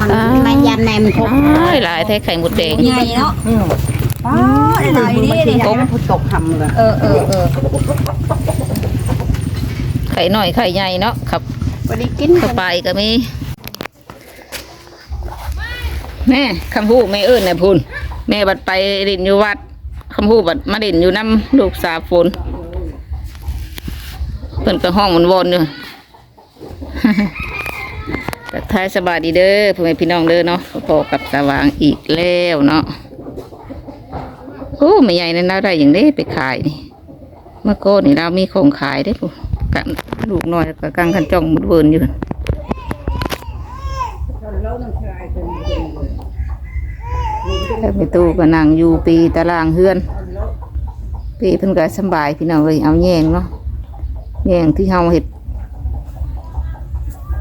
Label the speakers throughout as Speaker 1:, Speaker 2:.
Speaker 1: มันมันยันแนมครบ
Speaker 2: อ้ายหลายแท้ไข่หมดแดง
Speaker 1: ใหญ่เนาะป้าได้หลายนี่ดิ
Speaker 3: ตกพุตกทำเลย
Speaker 1: เออเออเออ
Speaker 2: ไข่หน่อยไข่ใหญ่เนาะครับ
Speaker 1: บ่ได้กิน
Speaker 2: เข้าไปก็มีแม่คำพูดแม่เอิ้นน่ะพูนแม่บัดไปเล่นอยู่วัดคำพูดบัดมาเล่นอยู่น้ำลูกสาวฝนเพิ่นก็ห้องมันวนอยู่ ทักทายสบายดีเด้อพ่อแม่พี่น้องเด้อเนาะพอกับสว่างอีกแล้วเนาะโอ้ไม่ใหญ่นั่นเราได้อย่างนี้ไปขายนี่เมื่อก่อนนี่เรามีของขายได้ปุ๊กันลูกน้อยกับกังขันจ้องมุดเวินอยู่แล้วไปตู้ก็นั่งอยู่ปีตารางเฮือน ปีเพิ่นก็สบายพี่น้องเลยเอาแยงเนาะแยงที่เฮาเห็ด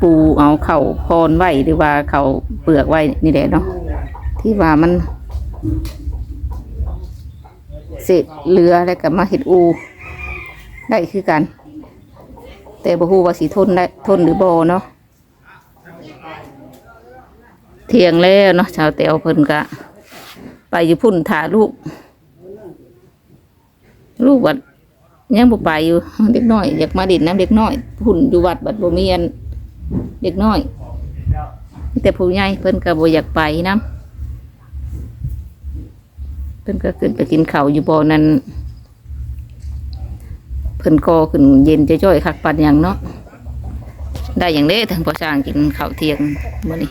Speaker 2: ปูเอาเข่าพรไว้หรือว่าเข่าเปลือกไว้นี่แหละเนาะที่ว่ามันเศษเรืออะไรกับมาเห็ดอู ได้คือกัน แต่บ่ฮู้ว่าสิทนได้ทนหรือบ่เนาะเที่ยงแล้วเนาะชาวเตียวเพิ่นก็ไปอยู่พุ่นถ่าลูก ลูกวัดยังบ่ไปอยู่เด็กน้อยอยากมาดินน้ำเด็กน้อย พุ่นอยู่วัดบัดบ่มีอัน เด็กน้อยแต่ผู้ใหญ่เพิ่นก็บ่อยากไปนํเพิ่นก็ขึ้นไปกินข้าวอยู่บ่อนั้นเพิ่นก็ขึ้นเย็นจะจ้อยคักปันหยังเนาะได้อย่างเด้ทางพอสร้างกินข้าวเที่ยงมื้อนี้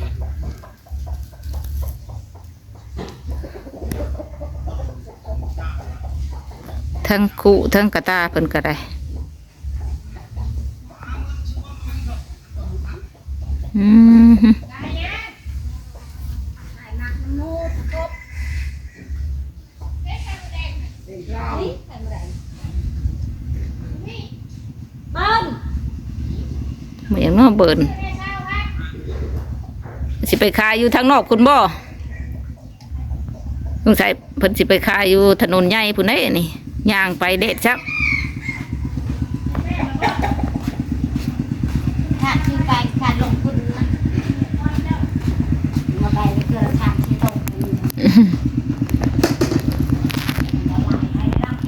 Speaker 2: ทั้งคู่ทั้งกระตาเพิ่นก็ได้ อืมเหมือนนอกเบิร์นสิไปขายอยู่ทางนอกคุณบ่สงสัยเพิ่นสิไปขายอยู่ถนนใหญ่พุ่นเด้นี่ย่างไปเด็ดจัก
Speaker 1: ถ้าคือไปการลงทุนนะมาไปแล้วเกิดทางที่ตรง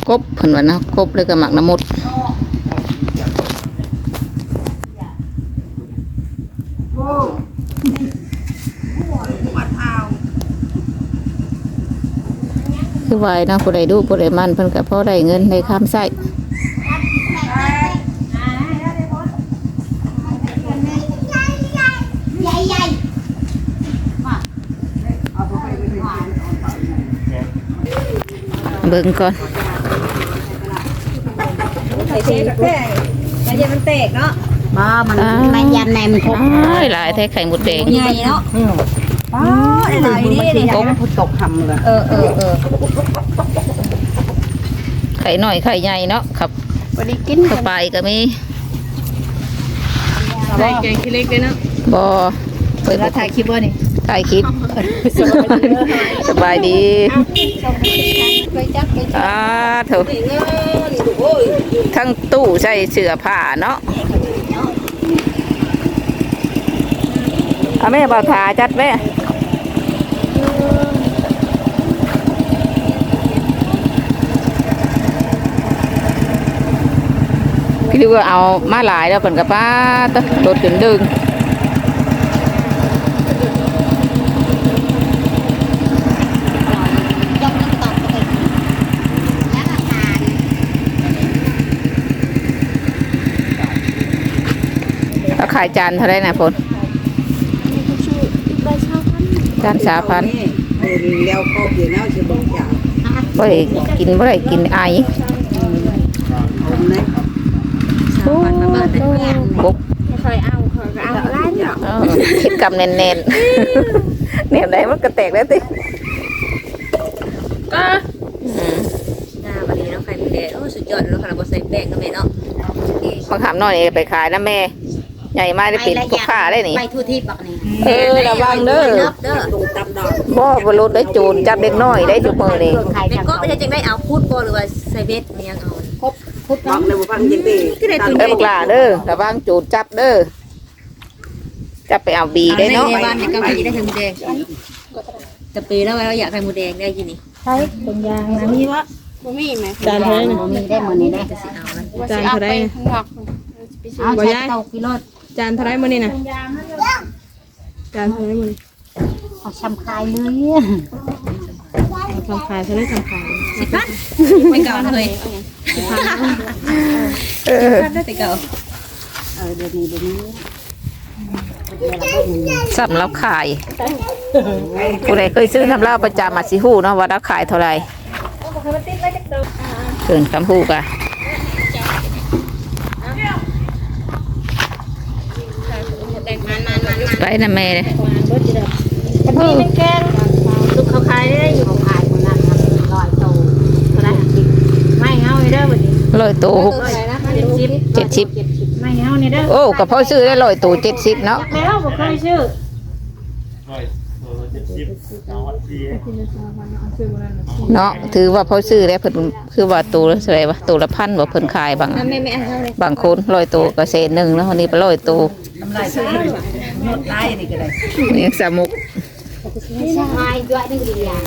Speaker 2: กบเพิ่นว่านะกบเลยก็หมักน้ำมดคือไว้นะผู้ใดดูผู้ใดมันเพิ่นก็พอได้เงินในคำใส่
Speaker 1: ใหญ่ใหญ่
Speaker 2: เบิ่งก่อน
Speaker 3: ใส่เทกแค่แล้วยันมันแตกเนาะ
Speaker 1: บ่มันมันยันแนมครบ
Speaker 2: อ้ายหลายแท้ไข่หมดแดง
Speaker 1: ใหญ่เนาะ
Speaker 3: ป้าได้หลายนี่ดิ
Speaker 2: กบ
Speaker 3: พุตกทำเลย
Speaker 1: เออเออเออ
Speaker 2: ไข่หน่อยไข่ใหญ่เนาะครับ
Speaker 1: บ่ได้กิน
Speaker 2: เข้าไปก็มี
Speaker 3: ใส่แกงขี้เล็กเลยเนาะ
Speaker 2: บ่เปิด
Speaker 3: แล้วถ่ายคลิปว่านี่
Speaker 2: ถ่ายคลิปสบายดี
Speaker 1: ไปจักไป
Speaker 2: อ่าเถอะทั้งตู้ใส่เสื้อผ้าเนาะเอาแม่บ่าวถาจัดแม่พี่ดูว่าเอามาหลายแล้วเพิ่นกับป้าตะรถขึ้นดึง
Speaker 1: ยกน้ำตกไปแล้วก็ทาน
Speaker 2: แล้ว ขายจานเท่าไรนะพลจานสามพัน
Speaker 3: เลี้ยวครบอยู่แล้วจะบอกอย่าง
Speaker 2: บ่ได้กินบ่ได้กินไอ
Speaker 3: ผมนะ
Speaker 2: โอ้กบ
Speaker 3: เคยเอาเคยเอาร้านเนาะ
Speaker 2: เออคิดกำแน่นๆแนวไหนมันก็แตกแล้วติ
Speaker 3: ก็
Speaker 2: อืม
Speaker 3: หน้าวันนี้เนาะไข่แดงโอ้สุดยอดเนาะค่ะเราใส่แป้งกันไหมเนาะ
Speaker 2: บางคำน้อยนี่ไปขายนะแม่ ใหญ่มากได้ปิดพวกข้าได้นี่
Speaker 1: ไปทุทิพย์บักนี่
Speaker 2: เออระวังเด้อ
Speaker 1: เด้อ
Speaker 3: ตูตำดอก
Speaker 2: บ่บรถได้โจรจับเด็กน้อยได้ทุกมือนี่
Speaker 1: ใคร
Speaker 3: เด็ก
Speaker 1: จัง
Speaker 3: ก็ไม่ใช่จังได้เอาพูดบ่หรือว่าใส่เบ็ดมียังเอา
Speaker 1: ครบพุทธ
Speaker 3: บอกเลยว่าฟังจริงดิที่ได้ตัว
Speaker 2: เด้อพวกหลาเด้อระวังโจรจับเด้อใจจะไปเอาบีได้เนาะ
Speaker 3: ในบ้านในกำลังได้ไข่หมูแดงจะปีแล้วเราอยากไข่หมูแดงได้กินนี่
Speaker 1: ใช่เป็นยางนะมีวะบ่มีไหม
Speaker 4: จานเท่าไหร่นะ
Speaker 1: บ่มีได้หมดนี่ได้
Speaker 3: จะสิเอานะ
Speaker 4: จานเท่าไหร่นะ
Speaker 1: เอา
Speaker 4: บ่
Speaker 1: ใช้
Speaker 4: ย้าย
Speaker 1: เตากิโล
Speaker 4: จานเท่าไหร่มื้อนี้นะจานเท่าไหร่มื้อนี้
Speaker 1: เอาชำคายเลย
Speaker 4: เอาทำขายเท่าไหร่ทำขาย
Speaker 3: สิบพันไม่เก่าเลย
Speaker 2: เออ
Speaker 3: พันได้แต่เก่า
Speaker 1: เออเดี๋ยวนี้เดี๋ยวนี้เดี๋ยวเราก็มี
Speaker 2: สำรับขายผู้ใดเคยซื้อทำเหล้าประจำมาสิฮู้เนาะว่าราคายเท่าไหร่เกินคำพูดอะ
Speaker 3: มันมันมันมัน
Speaker 2: ไปนะแม่เลย
Speaker 1: จะมีเป็นแกงลูกเขาขายได้อยู่เขาขายคนนั้นนะร้อยโตเท่าไหร่ไม่เอาเลยเด้อวันนี้
Speaker 2: ร้อยตัวหก
Speaker 1: เท่าไหร่นะเจ็ดสิบ
Speaker 2: เจ็ดสิบ
Speaker 1: ไม่เอาเนี่ยเด้อ
Speaker 2: โอ้กับพ่อซื้อได้ร้อยตัวเจ็ดสิบเนาะ
Speaker 1: แล้วบ่เคยชื่อ
Speaker 5: ร้อยตัวเจ็ดสิบเอาวัดดี
Speaker 2: เนาะถือว่าพ่อซื้อได้เพิ่นคือว่าตัวละเท่าไหร่วะตัวละพันบ่เพิ่นขายบาง
Speaker 3: แม่แม่เอาเลย
Speaker 2: บางคนร้อยตัวก็เศษหนึ่งแล้วคนนี้ไปร้อยตัว นี่สามุก
Speaker 1: ขายด้วยนึงดีอย่าง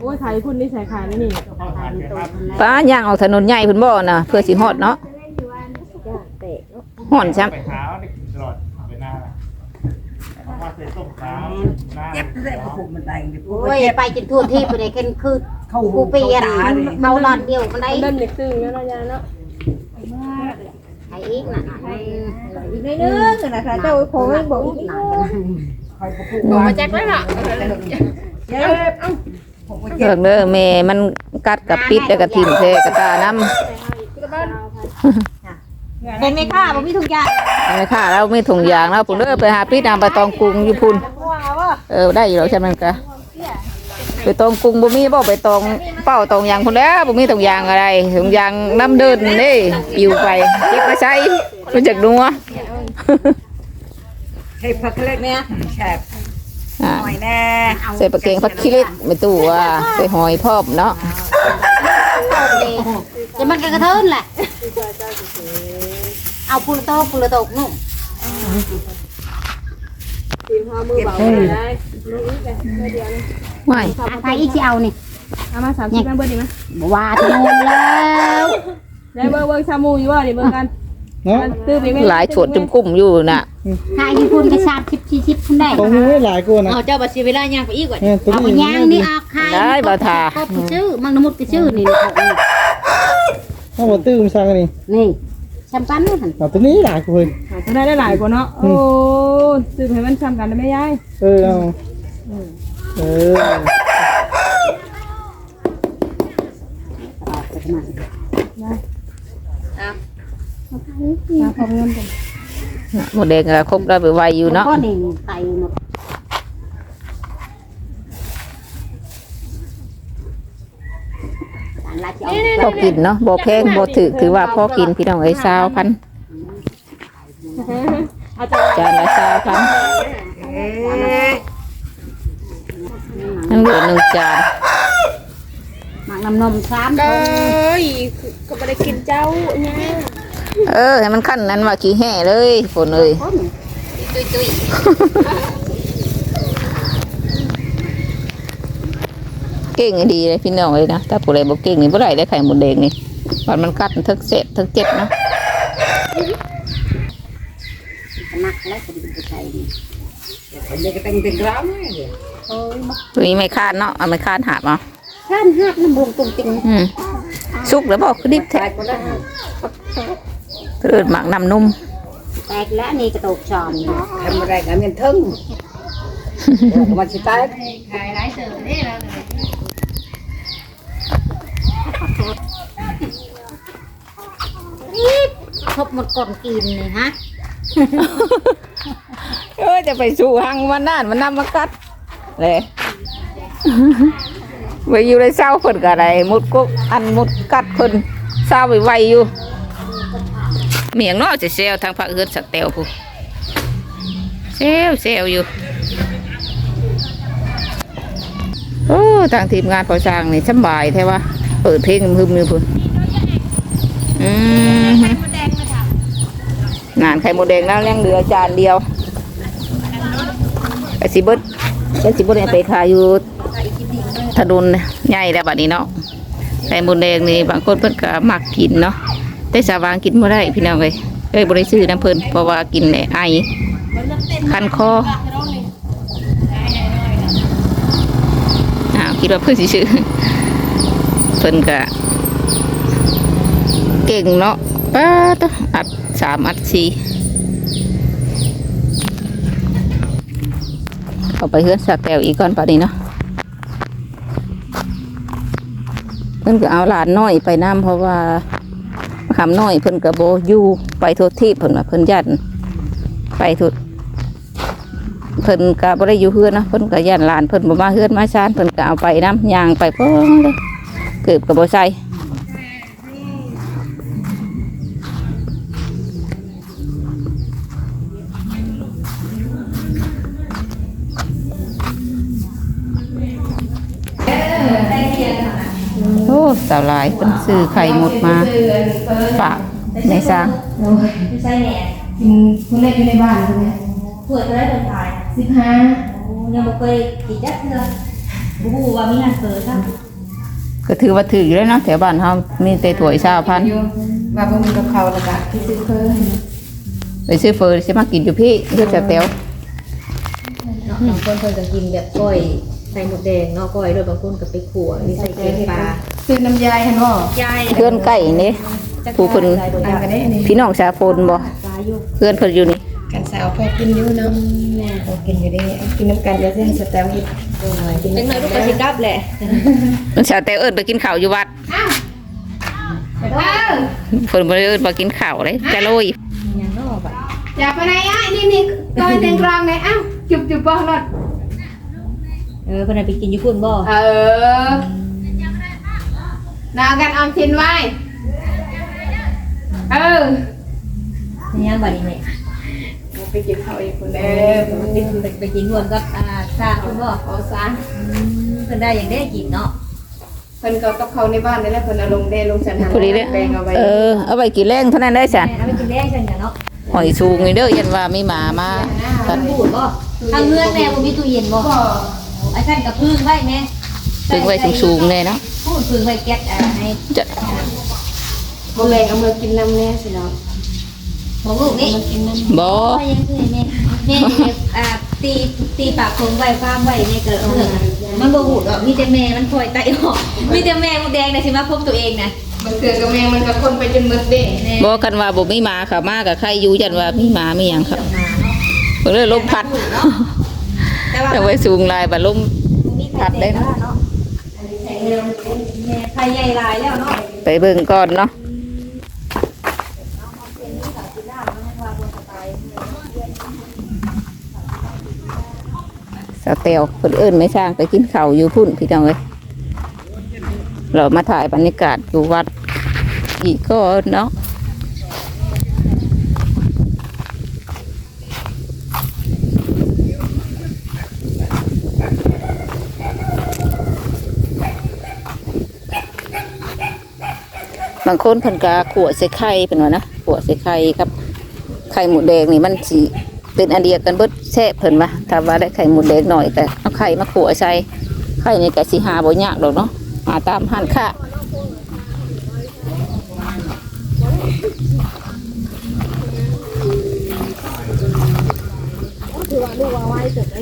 Speaker 4: โอ้ยขายพุ่นนี่ใส่ขายนี่นี่
Speaker 2: ป้าย่างออกถนนใหญ่เพิ่นบ่น่ะเพื่อสิฮอดเนาะห่อนซ้ำ
Speaker 5: ไปขาวนี่ตลอดไปหน้าเอามาใส่ต้มขาวหน้าเจ็บเลยผูกมันได้
Speaker 1: โอ้ยไปจนทั่วที่ไปได้กันคือกูเปลี่ยนเขาหลอดเดียวมันได้
Speaker 4: เริ่มเด็กตึงแล้วนะยาเนาะ
Speaker 1: ไอ้อีกน่ะ
Speaker 4: อีกนิดนึงนะคะเจ้าโค้งบอกอีกนิดนึง
Speaker 3: บอกมาแจ็คไว้ล่ะ
Speaker 2: เรื่องเด้อแม่มันกัดกับปิดแล้วก็ทิ่มแท้กระตาน้ำ
Speaker 1: เป็นไหมค่ะบ่มีทุกอย่าง
Speaker 2: ไม่ค่ะเราไม่ถุงยางเราปุ่นเด้อไปหาปิดนำไปตองกรุงอยู่พุ่นเออได้อยู่แล้วใช่ไหมนกะ ไปตองกรุงบ่มีบ่ไปตองเป้าตองยางพุ่นแล้วบ่มีตองยางอะไรถุงยางน้ำเดินนี่ปิวไปเก็บมาใช้รู้จักนัว
Speaker 6: ให้ผักเล็กเนี่ยแฉบ
Speaker 2: อ่า
Speaker 6: หน่อยแน่
Speaker 2: ใส่ปลาเกงผักขี้เล็กไม่ตู้ว่าใส่หอยพร้อมเนาะ
Speaker 1: จะมันก็กระเทินแหละเอาปูโตปูโตกนุ่ม
Speaker 4: ทีมพามือเบาได้ ลูกอีกเลยเดียวนึง
Speaker 2: ไม่
Speaker 1: อาใครอีกที่เอานี่
Speaker 4: เอามาสามสิบแม่เบิร์ดดีไหม
Speaker 1: บ่ว่าที่นู่นแล้ว
Speaker 4: ได้เบิร์ดเบิร์ดชามูอยู่ว่าดิเบิร์ดกันตื้อไปไหม
Speaker 2: หลายชวดจุ่มกุ้มอยู่น่ะ
Speaker 1: หาอยู่คุณก็ชาบชิบชิชิบคุณได้
Speaker 6: ของหูหลายกว่านะ
Speaker 3: เอาเจ้าบัตรเวลาย่างไปอีกก่อน
Speaker 6: เนี่ยตัว
Speaker 1: เอา
Speaker 6: นี้
Speaker 1: ย่างนี่ออกขาย
Speaker 2: ได้บ่ทา
Speaker 1: ก็ชื่อมังนมุดก็ชื่อนี่
Speaker 6: ถ้าบ่ตื้มสั่งนี่
Speaker 1: นี่แชมปันนี่หั่น
Speaker 6: เอาตัวนี้หลายกว่าเพิ่น
Speaker 4: ได้ได้หลายกว่าเนาะโอ้ตื้อให้มันซ้ำกันได้ไหมยาย
Speaker 6: เออเอา เออ
Speaker 4: มาพร้อมเงินกัน
Speaker 2: หมดแดงก็ครบได้ไปไวอยู่เนาะ
Speaker 1: ก็นี่ไตหมดอันละจะเอา
Speaker 2: พอกินเนาะบ่แพงบ่ถือถือว่าพอกินพี่น้องเอ้สาวพัน
Speaker 4: อาจารย์
Speaker 2: จานละสาวพัน นั่นเหลือหนึ่งจาน
Speaker 1: หมักน้ำนมสาม
Speaker 4: เอ้ยก็ไม่ได้กินเจ้าเนี่ย
Speaker 2: เออให้มันขั้นนั้นว่าขี้แห่เลยฝนเอ้ย
Speaker 1: ตุยตุย
Speaker 2: เก่งดีเลยพี่น้องเอ้ยนะถ้าผู้ใดบ่เก่งนี่บ่ได้ได้ไข่หมดแดงนี่มันมันกัดทึกเสพทึกเจ็บเนาะ
Speaker 1: หนักแล้วจะเป็น ใจดี
Speaker 6: อันนี้ก็เป็นเป็นกราม
Speaker 2: ตัวนี้ไม่คาดเนาะเอาไม่คาดหาบเอา
Speaker 1: ข้านหักน้ำบวงตุงติง
Speaker 2: อืมสุกแล้วบอกคือดิบแท้เกิดหมักน้ำนุ่ม
Speaker 1: แตกแล้วนี่กระตุกจอม
Speaker 6: ทำอะไรกันเงินทึ่งมันสิตาย
Speaker 1: ครบหมดก่อนกินนี่ฮะ
Speaker 2: เออจะไปสู่หังมันนั่นมันนำมากัดเลยไปอยู่ในเศร้าเพิ่นก็ได้มุดกุกอันมุดกัดเพิ่นเศร้าไปไวอยู่ เมียงนาะจะเซลทางภาคอื่นสักแตวผู้เซลเซลอยู่โอ้ทางทีมงานพอสร้างนี่สำบายแท้ว่าเปิดเพลงฮึมๆอยู่พุ่นอืมงานไข่หมดแดงแล้วยังเหลือจานเดียว ไอสิเบิดไอสิเบิดเนี่ยไปขายอยู่ถนนใหญ่แล้วบัดนี้เนาะไข่หมดแดงนี่บางคนเพิ่นก็มักกินเนาะแต่สาวางกินบ่ได้พี่น้องเอ้ยเอ้ยบ่ได้ซื้อน้ำเพิ่นเพราะว่ากินแล้วไอคันคออ้าวคิดว่าเพิ่นสิซื้อเพิ่นก็เก่งเนาะป้าตอัดสามอัดสี่เอาไปเฮือนสาแตวอีกก่อนป่ะนี้เนาะเพิ่นก็เอาหลานน้อยไปน้ำเพราะว่าคำน้อยเพิ่นก็โบอยู่ไปทุกที่เพิ่นว่าเพิ่นยันไปทุกเพิ่นก็บ่ได้อยู่เฮือนนะเพิ่นก็ยันหลานเพิ่นบ่มาเฮือนมาชานเพิ่นก็เอาไปน้ำยางไปเพิ่งเลยเกือบกับบ่ใส่ ซื้อไข่หมดมาฝากในซาง
Speaker 3: ไม่ใช่แหน่
Speaker 4: กินคนเล็กอยู่ในบ้านใช่ไหม
Speaker 3: เปิดได้คนถ่าย
Speaker 4: สิบห้า
Speaker 3: โอ้ยังบ่เคยกินจักเทื่อบ่ฮู้ว่ามีงานเปิดครับ
Speaker 2: ก็ถือว่าถืออยู่แล้วเนาะแถวบ้านเฮามีแต่ถ้วยชาวพัน
Speaker 4: อยู่มาบ่มีกับเขาวแล้วก็ที่ซื้อเพิ่ม
Speaker 2: ไปซื้อเฟอร์ใช่มากินอยู่พี่เลือกจะแตว
Speaker 3: เนาะบางคนเพิ่นก็กินแบบก้อยใส่หมดแดงเนาะก้อยโดยบางคนก็ไปขั่วนี่ใส่แกงปลา
Speaker 4: ซื้อน้ำยายเห็นบ่
Speaker 3: ยาย
Speaker 2: เพื่อนใกล้นี่ผู้เพิ่น
Speaker 4: อ่านกันได้อันนี้
Speaker 2: พี่น้องชาวพลบ่
Speaker 3: ปลาอยู่
Speaker 2: เพื่อนเพิ่นอยู่นี่
Speaker 4: กันสาวพอกินอยู่เนาะแม่พอกินอยู่ได้กินน้ำกันเดี๋ยวจะให้สแตมป์กินกิน
Speaker 3: เป็นหน่อยลูกก็สิกลับแหละ
Speaker 2: มันชาวแตวเอิ้นไปกินข้าวอยู่วัด
Speaker 4: เออ
Speaker 2: เพิ่นบ่ได้เอิ้นมากินข้าวเลยจะโรย
Speaker 3: ยังเนาะบัด
Speaker 4: อย่าไปไหนอะนี่นี่ก้อยเต็งกลางไหนอ้าวจุบจุบบ่รถ
Speaker 3: เออเพิ่นนะไปกินอยู่พุ่นบ่
Speaker 4: เออนากันออมสินไว้ เออ
Speaker 3: ยังบัดนี้แม่
Speaker 4: ไปกินข้าวอีกคนเด้อ
Speaker 3: ไปไปไปกินรวมกับอ่าสร้างพุ่นบ่
Speaker 4: เอาซะ
Speaker 3: เพิ่นได้อย่างได้กินเนาะ
Speaker 4: เพิ่นก็กับเขาในบ้านนี่แหละเพิ่นเอาลงได้ลงสันหา
Speaker 2: พอดีเด้อ
Speaker 4: แปลงเอาไว้
Speaker 2: เออเอาไปกินแรงเท่านั้นได้จ้ะ
Speaker 3: แม่เอาไปกินแรงกันกันเนาะ
Speaker 2: หอยสูงนี่เด้อยันว่ามีหมามาตัด
Speaker 3: พูดบ่ทางเฮือนแม่บ่มีตู้เย็นบ่ อ้ท่านกับพึ่งไว้แม่
Speaker 2: ถึงไว้สูงๆเลยเนาะ
Speaker 3: พูดพึ่งไว้แก๊สอ่าให้
Speaker 2: จะ
Speaker 4: บ่แรงเอามือกินน้ำแน่สิเนาะ
Speaker 3: บอกลูกนี่
Speaker 2: บ่
Speaker 3: พ่อยังคือแม่แม่นี่อ่าตีตีปากคงไว้ฟ้ามไว้ในเกิดเรื่องมันบ่หูดอกมีแต่แม่มันคอยไตออกมีแต่แม่มดแดงน่ะสิมาพบตัวเองน่ะ
Speaker 4: มันเกิดกับแมงมันกับคนไปจนหมดเด้
Speaker 3: แม่
Speaker 2: บ่กันว่าบ่มีหมาค่ะมากับใครอยู่ยันว่ามีหมามีหยังครับ
Speaker 3: มาเนาะ
Speaker 2: เพิ่นเลยลมพัด
Speaker 3: แต่ว่า
Speaker 2: แต่ไว้สูงลายบัดลม
Speaker 3: มีพัดได้เนาะแม่ไผใหญ่หลายแล้วเนาะ
Speaker 2: ไปเบิ่งก่อนเนาะสาวเตียวเพิ่นเอิ้นไม่ช่างไปกินข้าวอยู่พุ่นพี่น้องเอ้ยเรามาถ่ายบรรยากาศอยู่วัดอีกก็เนาะ บางคนเพิ่นก็ขวดใส่ไข่เป็นว่านะขวดใส่ไข่ครับ ไข่หมูแดงนี่มันสิเป็นอันเดียวกันเบิดแซ่บเพิ่นว่าถ้าว่าได้ไข่หมูแดงหน่อยแต่เอาไข่มาขัวใส่ไข่นี่ก็สิหาบ่ยากดอกเนาะหาตามห้านค้า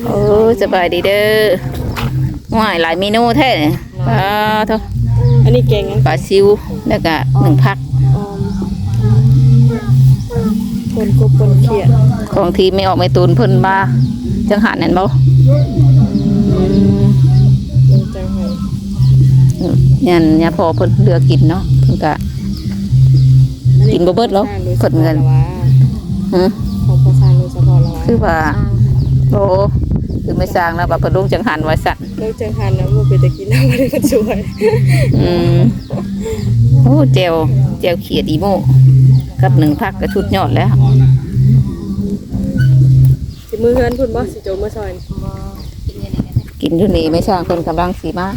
Speaker 2: โอ้สบายดีเด้อว้ายหลายเมนูแท้เนี่ยปลาเท่า
Speaker 4: อันนี้เก่ง
Speaker 2: ปลาซิว แล้วก็หนึ่งพัก
Speaker 4: คนกบคนเขียด
Speaker 2: ของทีไม่ออกไม่ตูนเพิ่นมาจังหันนั่นบ่
Speaker 4: จังไห้
Speaker 2: ยันยาพอเพิ่นเลือกกินเนาะเพิ่นก็ กินบ่เบิดหรอกเพิ่นเงินฮะ
Speaker 4: ของภาษาโดยเฉพาะละวะ
Speaker 2: คือว่าโอ้คือไม่สร้างแล้วว่าเพิ่นลงจังหันไว้สั่น
Speaker 4: เลิกจังหันนะบ่เป็นตะกินน้ำบ่ได้ก็ช่วย
Speaker 2: อืม โอ้แจวแจวเขียดอีโมกับหนึ่งพักก็ชุดยอดแล้ว
Speaker 4: สิมือเฮือนพุ่นบ่สิโจมมาซอย
Speaker 2: กินอยู่นี่ไม่สร้างเพิ่นกำลังสีมา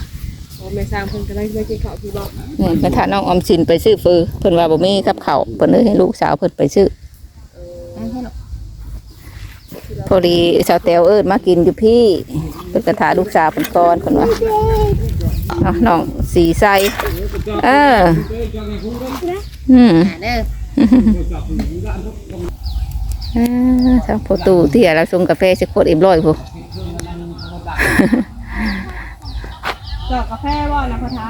Speaker 4: อ๋อแม่สร้างเพิ่นกำลังไปกินข้าวพี่บ่
Speaker 2: เนี่ยกระทะน้องออมสินไปซื้อฟือเพิ่นว่าบ่มีกับข้าวเพิ่นเลยให้ลูกสาวเพิ่นไปซื้อ
Speaker 4: เออ
Speaker 2: พอดีสาวแตวเอิญมากินอยู่พี่เพิ่นกระถาลูกสาวเพิ่นก่อนเพิ่นว่า เอาน้องสีใสเอออืม
Speaker 3: เด้อ
Speaker 2: เออทางประตูที่เราชงกาแฟสิโคตรเอ็มร้อยผู้
Speaker 4: จอกกาแฟบ่อนะพ่อเท้า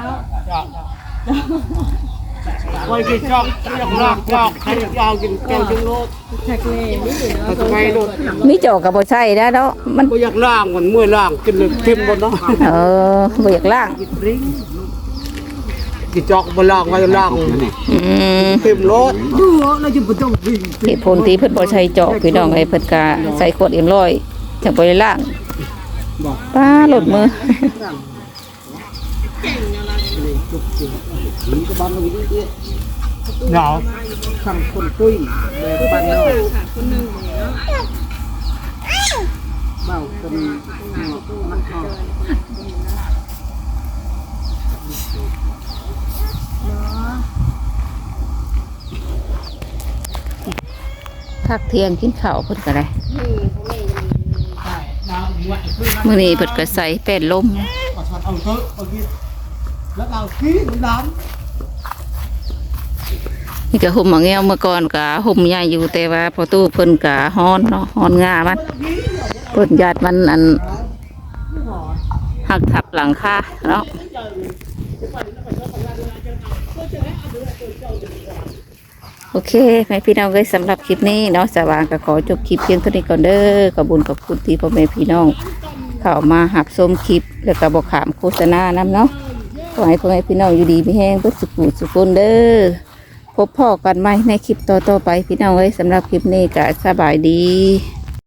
Speaker 5: ไว้กินจอกอยากลอกจอกใครอยากลองกินแกงจังโลด
Speaker 4: แท็กเล่นี่เนาะ
Speaker 5: ทำไมโลด
Speaker 2: มีจอกกับบ่ใช่นะเนาะมัน
Speaker 5: ก็อยากล่างมันเมื่อยล่างกินเลยทิมบนเนาะ
Speaker 2: เออบ่อยากล่าง
Speaker 5: กินจอกบนล่างไว้ล่างนี่
Speaker 2: อืม
Speaker 5: ทิมโลดดูแล้วจะบ่ต้องวิ่ง
Speaker 2: เหตุผลที่เพิ่นบ่ใช้จอกพี่น้องไอ้เพิ่นก็ใส่ขวดเอ็มร้อยจังบ่ได้ล่างป้าหลดมือ
Speaker 5: หนาว
Speaker 6: สั่งคนตุ้ยแบบบ้านนอกเบ้าคนมันออก
Speaker 2: พักเที่ยงกินข้าวเพิ่นก็ได้มื้อนี้เพิ่นก็ใส่แป้นลม
Speaker 5: แล้วเอากินน้ำ
Speaker 2: นี่ก็ห่มมาแงวเมื่อก่อนก็ห่มใหญ่อยู่แต่ว่าพอตู้เพิ่นก็ฮ้อนเนาะฮ้อนง่ามันเพิ่นญาติมันอันหักทับหลังคาเนาะโอเคแม่พี่น้องเลยสำหรับคลิปนี้เนาะสว่างก็ขอจบคลิปเพียงเท่านี้ก่อนเด้อขอบุญขอบคุณที่พ่อแม่พี่น้อง เข้ามาหับชมคลิป แล้วก็บอกขามโฆษณานํเนาะ อให้พ่อแม่พี่น้องอยู่ดีไม่แห้งเพื่อสุขุสุขคนเด้อพบพ่อกันไหมในคลิปต่อๆไปพี่น้องเอ้ยสำหรับคลิปนี้ก็สบายดี